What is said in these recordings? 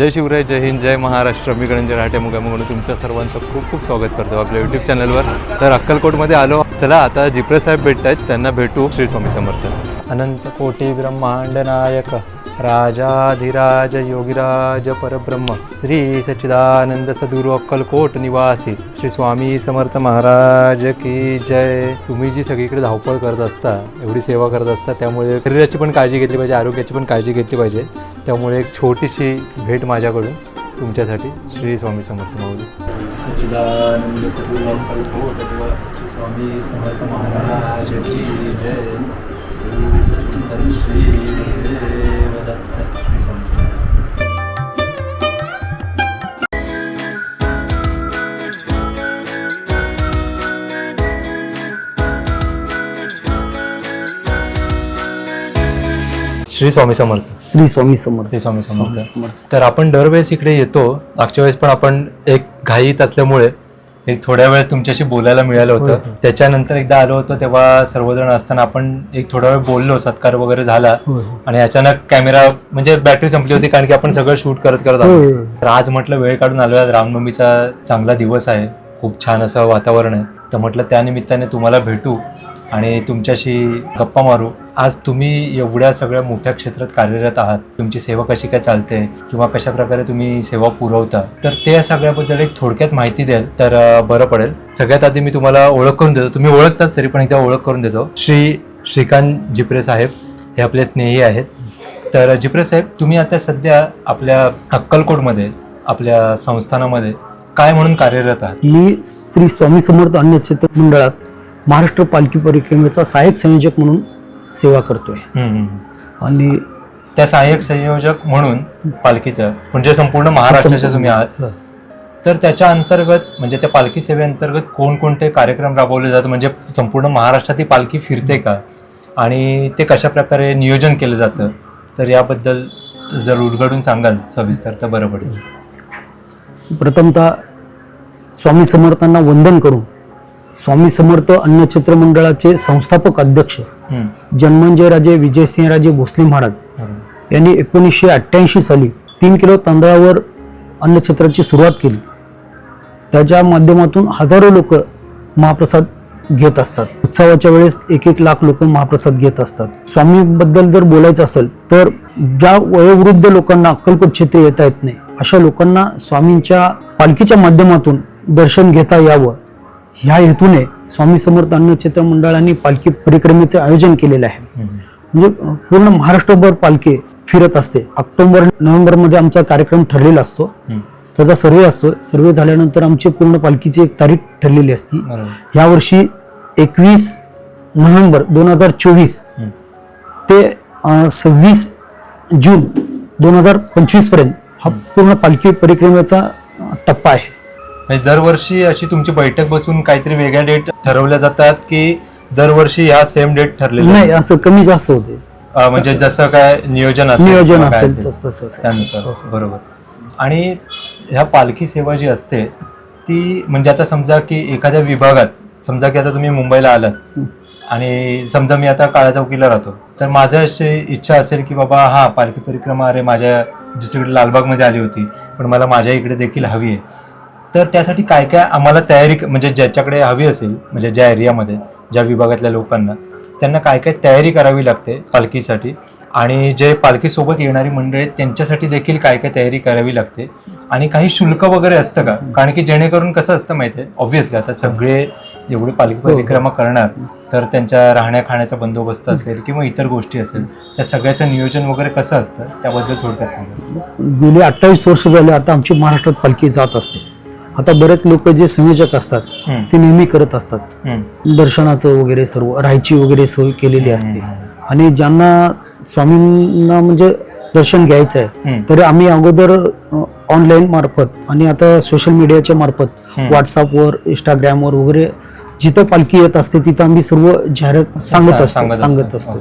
जय शिवराय जय हिंद जय महाराष्ट्र. मी गणेश राहटे मुगा म्हणून तुमच्या सर्वांचं खूप खूप स्वागत करतो आपल्या यूट्यूब चॅनलवर तर अक्कलकोटमध्ये आलो. चला आता जिप्रे साहेब भेटत आहेत त्यांना भेटू श्री स्वामी समर्थ. अनंत कोटी ब्रह्मांड नायक. राजाधिराज योगिराज परब्रह्म श्री सच्चिदानंद सद्गुरू अक्कलकोट निवासी श्री स्वामी समर्थ महाराज की जय. तुम्ही जी सगळीकडे धावपळ करत असता एवढी सेवा करत असता त्यामुळे शरीराची पण काळजी घेतली पाहिजे आरोग्याची पण काळजी घेतली पाहिजे. त्यामुळे एक छोटीशी भेट माझ्याकडून तुमच्यासाठी श्री स्वामी समर्थ माऊली सच्चिदानंद अक्कलकोट स्वामी समर्थ महाराज की जय. श्री देवदत्त श्री स्वामी समर्थ. श्री स्वामी समर्थ. श्री स्वामी समर्थ. श्री स्वामी समर्थ. तर आपण दरवेळेस इकडे येतो. मागच्या वेळेस पण आपण एक घाईत असल्यामुळे एक थोड्या वेळ तुमच्याशी बोलायला मिळालं होतं. त्याच्यानंतर एकदा आलो होतो तेव्हा सर्वजण असताना आपण एक थोडा वेळ बोललो सत्कार वगैरे झाला. आणि अचानक कॅमेरा म्हणजे बॅटरी संपली होती कारण की आपण सगळं शूट करत करत. आलो. तर आज म्हटलं वेळ काढून आलो रामनवमीचा चांगला दिवस आहे. खूप छान असं वातावरण आहे. तर म्हटलं त्यानिमित्ताने तुम्हाला भेटू. आणि तुमच्याशी गप्पा मारू. आज तुम्ही एवढ्या सगळ्या मोठ्या क्षेत्रात कार्यरत आहात. तुमची सेवा कशी काय चालते? किंवा कशा प्रकारे तुम्ही सेवा पुरवता? तर त्या सगळ्याबद्दल एक थोडक्यात माहिती द्याल. तर बरं पडेल. सगळ्यात आधी मी तुम्हाला ओळख करून देतो. तुम्ही ओळखताच तरी पण एकदा ओळख करून देतो. श्री श्रीकांत जिप्रे साहेब हे आपले स्नेही आहेत. तर जिप्रे साहेब तुम्ही आता सध्या आपल्या अक्कलकोटमध्ये आपल्या संस्थानामध्ये काय म्हणून कार्यरत आहात? मी श्री स्वामी समर्थ अन्य क्षेत्र मंडळात महाराष्ट्र पालखी परिक्रमेचा सहाय्यक संयोजक म्हणून सेवा करतोय. आणि त्या सहाय्यक संयोजक म्हणून पालखीचं म्हणजे संपूर्ण महाराष्ट्राचे तुम्ही आहात. तर त्याच्या अंतर्गत म्हणजे त्या पालखी सेवेअंतर्गत कोणकोणते कार्यक्रम राबवले जातात? म्हणजे संपूर्ण महाराष्ट्रात ही पालखी फिरते का? आणि ते कशा प्रकारे नियोजन केलं जातं? तर याबद्दल जर उलगडून सांगाल सविस्तर तर बरं पडेल. प्रथमतः स्वामी समर्थांना वंदन करून स्वामी समर्थ अन्न क्षेत्र मंडळाचे संस्थापक अध्यक्ष. जन्मंजय राजे विजयसिंहराजे भोसले महाराज. यांनी एकोणीसशे अठ्ठ्याऐंशी साली तीन किलो तांदळावर अन्नक्षेत्राची सुरुवात केली त्याच्या माध्यमातून हजारो लोक महाप्रसाद घेत असतात उत्सवाच्या वेळेस एक एक लाख लोक महाप्रसाद घेत असतात स्वामीबद्दल जर बोलायचं असेल तर ज्या वयोवृद्ध लोकांना अक्कलकोट क्षेत्र येता येत नाही अशा लोकांना स्वामींच्या पालखीच्या माध्यमातून दर्शन घेता यावं ह्या हेतूने स्वामी समर्थ अन्न क्षेत्र मंडळाने पालखी परिक्रमेचे आयोजन केलेले आहे. म्हणजे पूर्ण महाराष्ट्रभर पालखी फिरत असते ऑक्टोबर नोव्हेंबरमध्ये आमचा कार्यक्रम ठरलेला असतो. त्याचा सर्वे असतो सर्वे झाल्यानंतर आमची पूर्ण पालखीची एक तारीख ठरलेली असती बरोबर. यावर्षी एकवीस नोव्हेंबर दोन हजार चोवीस. ते सव्वीस जून दोन हजार पंचवीसपर्यंत हा पूर्ण पालखी परिक्रमेचा टप्पा आहे म्हणजे दरवर्षी अशी तुमची बैठक बसून काहीतरी वेगळ्या डेट ठरवल्या जातात की दरवर्षी ह्या सेम डेट ठरलेल्या नाही असं कमी जास्त होते. म्हणजे जसं काय नियोजन असेल नियोजन असेल. त्यानुसार हो, हो. बरोबर. आणि ह्या पालखी सेवा जी असते ती म्हणजे आता समजा की एखाद्या विभागात समजा की आता तुम्ही मुंबईला आलात आणि समजा मी आता काळा चौकीला राहतो तर माझं अशी इच्छा असेल की बाबा हा पालखी परिक्रमा अरे माझ्या दुसरीकडे लालबागमध्ये आली होती पण मला माझ्या इकडे देखील हवी आहे. तर त्यासाठी काय काय आम्हाला तयारी म्हणजे ज्याच्याकडे हवी असेल म्हणजे ज्या एरियामध्ये ज्या विभागातल्या लोकांना त्यांना काय काय तयारी करावी लागते पालखीसाठी. आणि जे पालखीसोबत येणारी मंडळी आहेत त्यांच्यासाठी देखील काय काय तयारी करावी लागते. आणि काही शुल्क वगैरे असतं का? कारण की जेणेकरून कसं असतं माहिती आहे ऑब्व्हियसली आता सगळे एवढे पालखी परिक्रमा करणार तर त्यांच्या राहण्या खाण्याचा बंदोबस्त असेल किंवा इतर गोष्टी असेल त्या सगळ्याचं नियोजन वगैरे कसं असतं? त्याबद्दल थोडक्यात सांगा. गेली अठ्ठावीस वर्ष झाले आता आमची महाराष्ट्रात पालखी जात असते. आता बरेच लोक जे संयोजक असतात ते नेहमी करत असतात. दर्शनाचं वगैरे सर्व राहायची वगैरे सोय केलेली असते. आणि ज्यांना स्वामींना म्हणजे दर्शन घ्यायचं आहे. तर आम्ही अगोदर ऑनलाईन मार्फत आणि आता सोशल मीडियाच्या मार्फत. व्हॉट्सअपवर इंस्टाग्रामवर वगैरे जिथं पालखी येत असते तिथं आम्ही सर्व जाहिरात सांगत असतो सांगत असतो.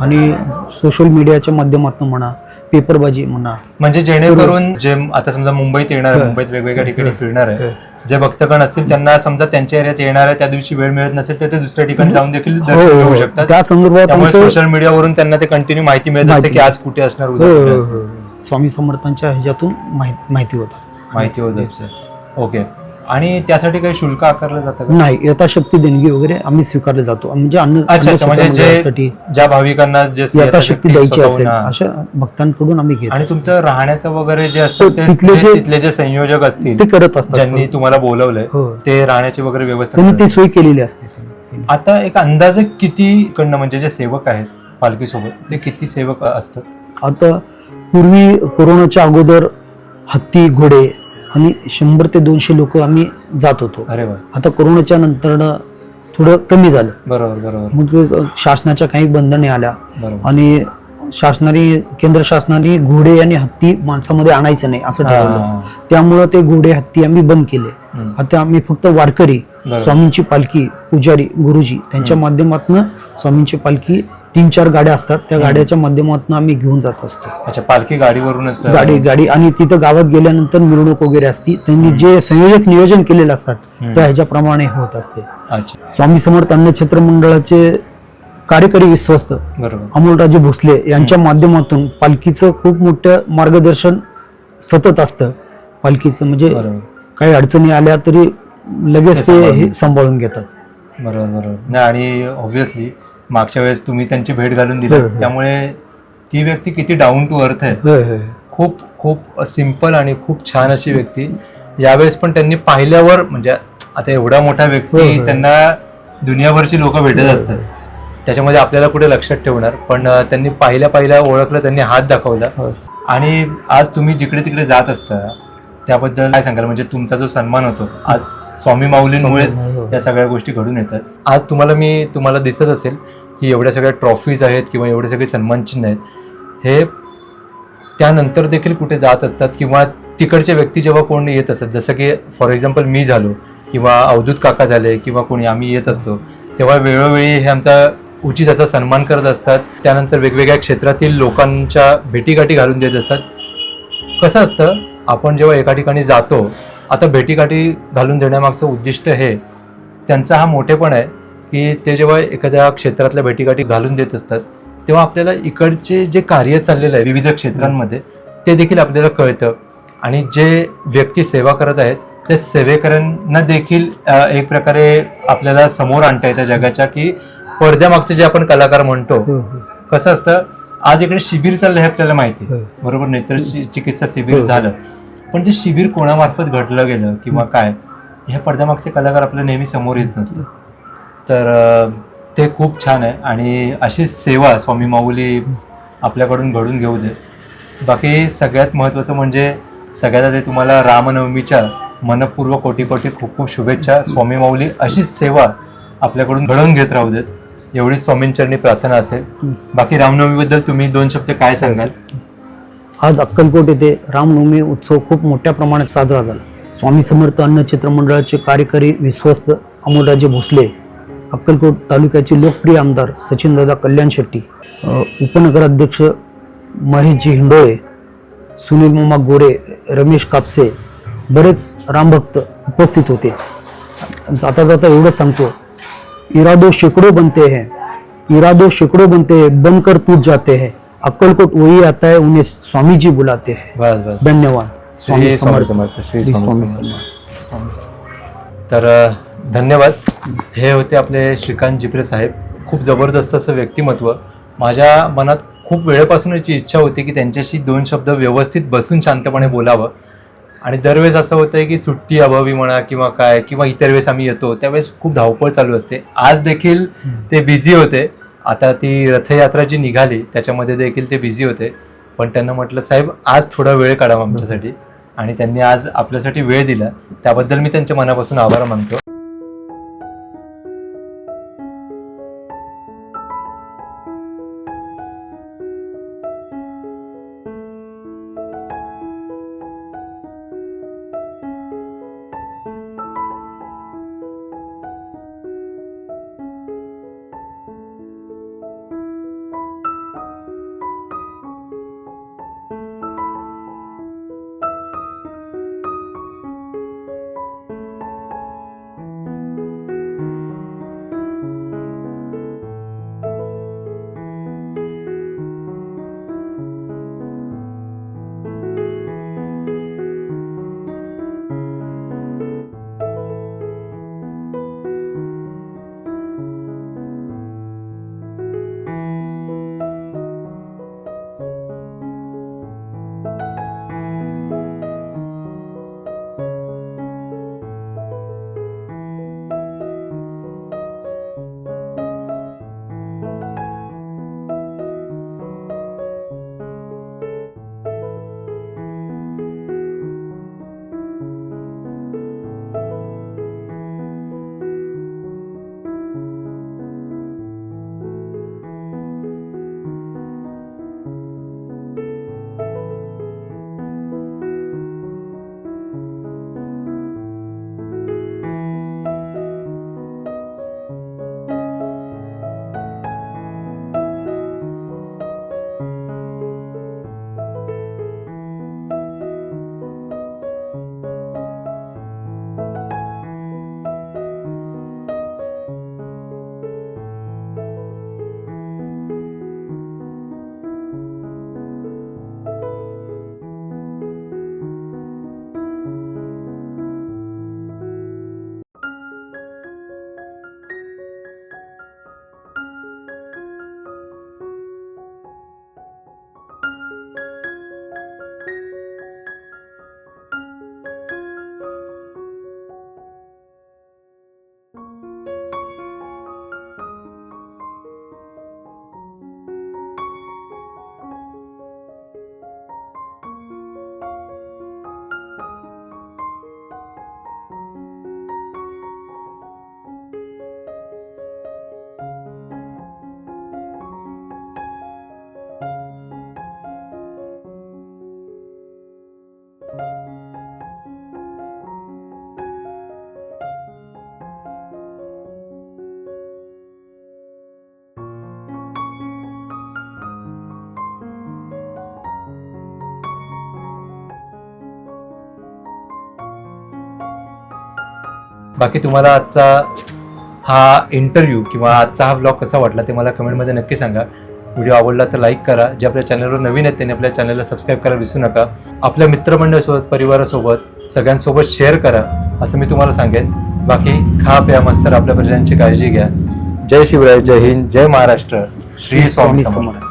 आणि सोशल मीडियाच्या माध्यमातून म्हणा पेपरबाजी म्हणा. म्हणजे जेणेकरून जे आता समजा मुंबईत येणार आहे मुंबईत वेगवेगळ्या ठिकाणी फिरणार आहे जे भक्तगण असतील त्यांना समजा त्यांच्या एरियात येणार आहे त्या दिवशी वेळ मिळत नसेल तर ते दुसऱ्या ठिकाणी जाऊन देखील हो, दर्शन हो, घेऊ हो. शकतात. त्या संदर्भात सोशल मीडियावरून त्यांना ते कंटिन्यू माहिती मिळत असते की आज कुठे असणार. स्वामी समर्थांच्या ह्याच्यातून माहिती माहिती होत असते. माहिती होत असते. ओके आणि त्यासाठी काही शुल्क आकारलं जातं का नाही यथाशक्ती देणगी वगैरे आम्ही स्वीकारले जातो म्हणजे अन्न म्हणजे ज्या भाविकांना यथाशक्ती द्यायची असेल हा. अशा भक्तांकडून आम्ही घेतो आणि तुमचं राहण्याचं वगैरे जे असतं ते तिथले ते जे- तिथले जे संयोजक असतील ते करत असतात ज्यांनी तुम्हाला बोलवलंय हो. ते राहण्याची वगैरे व्यवस्था त्यांनी. ती सोय केलेली असते. आता एक अंदाजे किती कडनं म्हणजे जे सेवक आहेत पालखीसोबत ते किती सेवक असतात आता पूर्वी कोरोनाच्या अगोदर हत्ती घोडे आणि शंभर ते दोनशे लोक आम्ही जात होतो. अरे वा. आता कोरोनाच्या नंतर थोडं कमी झालं. बरोबर बरोबर. मग शासनाच्या काही बंधने आल्या. बरोबर. आणि शासनाने केंद्र शासनाने घोडे आणि हत्ती माणसामध्ये आणायचं नाही असं ठरवलं. हा. त्यामुळं ते घोडे हत्ती आम्ही बंद केले. हम्म. आता आम्ही फक्त वारकरी. स्वामींची पालखी पुजारी गुरुजी त्यांच्या माध्यमातून स्वामींची पालखी तीन चार गाड्या असतात त्या गाड्याच्या माध्यमातून आम्ही घेऊन जात असतो. अच्छा पालखी गाडीवरूनच गाडी गाडी आणि तिथं गावात गेल्यानंतर मिरवणूक वगैरे असती त्यांनी जे संयोजक नियोजन केलेलं असतात त्या ह्याच्याप्रमाणे होत असते. स्वामी समर्थ अन्नछत्र मंडळाचे कार्यकारी विश्वस्त अमोलराजे भोसले यांच्या माध्यमातून पालखीचं खूप मोठं मार्गदर्शन सतत असतं. पालखीचं म्हणजे काही अडचणी आल्या तरी लगेच ते हे सांभाळून घेतात. बरोबर बरोबर. नाही आणि ऑब्व्हियसली मागच्या वेळेस तुम्ही त्यांची भेट घालून दिली. त्यामुळे ती व्यक्ती किती डाऊन टू अर्थ आहे. खूप खूप सिंपल आणि खूप छान अशी व्यक्ती यावेळेस पण त्यांनी पाहिल्यावर म्हणजे आता एवढा मोठा व्यक्ती. त्यांना दुनियाभरची लोक भेटत असतात त्याच्यामध्ये आपल्याला कुठे लक्षात ठेवणार पण त्यांनी पाहिल्या पाहिल्या ओळखलं त्यांनी हात दाखवला. आणि आज तुम्ही जिकडे तिकडे जात असता त्याबद्दल काय सांगाल? म्हणजे तुमचा जो सन्मान होतो आज स्वामी माऊलींमुळेच स्वामी, हो. या सगळ्या गोष्टी घडून येतात. आज तुम्हाला मी तुम्हाला दिसत असेल की एवढ्या सगळ्या ट्रॉफीज आहेत किंवा एवढे सगळे सन्मानचिन्ह आहेत. हे त्यानंतर देखील कुठे जात असतात किंवा तिकडचे व्यक्ती जेव्हा कोणी येत असतात जसं की फॉर एक्झाम्पल मी झालो किंवा अवधूत काका झाले किंवा कोणी आम्ही येत असतो तेव्हा वेळोवेळी हे आमचा उचित असा सन्मान करत असतात. त्यानंतर वेगवेगळ्या क्षेत्रातील लोकांच्या भेटीगाठी घालून देत असतात. कसं असतं आपण जेव्हा एका ठिकाणी जातो आता भेटीगाठी घालून देण्यामागचं उद्दिष्ट हे त्यांचा हा मोठेपण आहे की ते जेव्हा एखाद्या क्षेत्रातल्या भेटीगाठी घालून देत असतात तेव्हा आपल्याला इकडचे जे कार्य चाललेलं आहे विविध क्षेत्रांमध्ये ते देखील आपल्याला कळतं आणि जे व्यक्ती सेवा करत आहेत त्या सेवेकरांना देखील एक प्रकारे आपल्याला समोर आणता येतं जगाच्या की पडद्यामागचे जे आपण कलाकार म्हणतो हो, हो. कसं असतं आज इकडे शिबिर चाललं हे आपल्याला माहिती आहे. हो. बरोबर नेत्र चिकित्सा शिबिर. झालं पण ते शिबिर कोणामार्फत घडलं गेलं किंवा काय हे पडद्यामागचे कलाकार आपल्याला नेहमी समोर येत नसतात. तर ते खूप छान आहे आणि अशीच सेवा स्वामी माऊली आपल्याकडून घडून घेऊ दे. बाकी सगळ्यात महत्त्वाचं म्हणजे सगळ्यात आधी तुम्हाला रामनवमीच्या मनपूर्वक कोटी कोटी खूप खूप शुभेच्छा. स्वामी माऊली अशीच सेवा आपल्याकडून घडवून घेत राहू देत. एवढीच स्वामींचरणी प्रार्थना असेल. बाकी रामनवमीबद्दल तुम्ही दोन शब्द काय सांगाल? आज अक्कलकोट येथे रामनवमी उत्सव खूप मोठ्या प्रमाणात साजरा झाला. स्वामी समर्थ अन्नछत्र मंडळाचे कार्यकारी विश्वस्त अमोलराजे भोसले अक्कलकोट तालुक्याचे लोकप्रिय आमदार सचिनदादा कल्याण शेट्टी उपनगराध्यक्ष महेशजी हिंडोळे सुनील मामा गोरे रमेश कापसे बरेच रामभक्त उपस्थित होते. जाता जाता एवढं सांगतो इरादो शेकडो बनते हैं इरादो शेकडो बनते हैं बनकर तूट जाते हैं. अक्कलकोट वही आता है उन्हें स्वामी जी बुलाते हैं। धन्यवाद। स्वामी समर्थ। श्री श्री स्वामी समर्थ। तर धन्यवाद। हे होते आपले श्रीकांत जिप्रे साहेब. खूप जबरदस्त असं व्यक्तिमत्व. माझ्या मनात खूप वेळेपासून याची इच्छा होती की त्यांच्याशी दोन शब्द व्यवस्थित बसून शांतपणे बोलावं. आणि दरवेळेस असं होतंय की सुट्टी अभावी म्हणा किंवा काय किंवा इतर वेळेस आम्ही येतो त्यावेळेस खूप धावपळ चालू असते. आज देखील ते बिझी होते. आता ती रथयात्रा जी निघाली त्याच्यामध्ये देखील ते बिझी होते. पण त्यांना म्हटलं साहेब आज थोडा वेळ काढावा आमच्यासाठी. आणि त्यांनी आज आपल्यासाठी वेळ दिला. त्याबद्दल मी त्यांच्या मनापासून आभार मानतो. बाकी तुम्हाला आजचा हा इंटरव्ह्यू किंवा आजचा हा ब्लॉग कसा वाटला ते मला कमेंटमध्ये नक्की सांगा. व्हिडिओ आवडला तर लाईक करा. जे आपल्या चॅनलवर नवीन आहेत त्यांनी आपल्या चॅनलला सबस्क्राईब करायला विसरू नका. आपल्या मित्रमंडळासोबत परिवारासोबत सगळ्यांसोबत शेअर करा असं मी तुम्हाला सांगेन. बाकी खा प्या मस्त आपल्या प्रजांची काळजी घ्या. जय शिवराय जय हिंद जय महाराष्ट्र. श्री स्वामी समर्थ.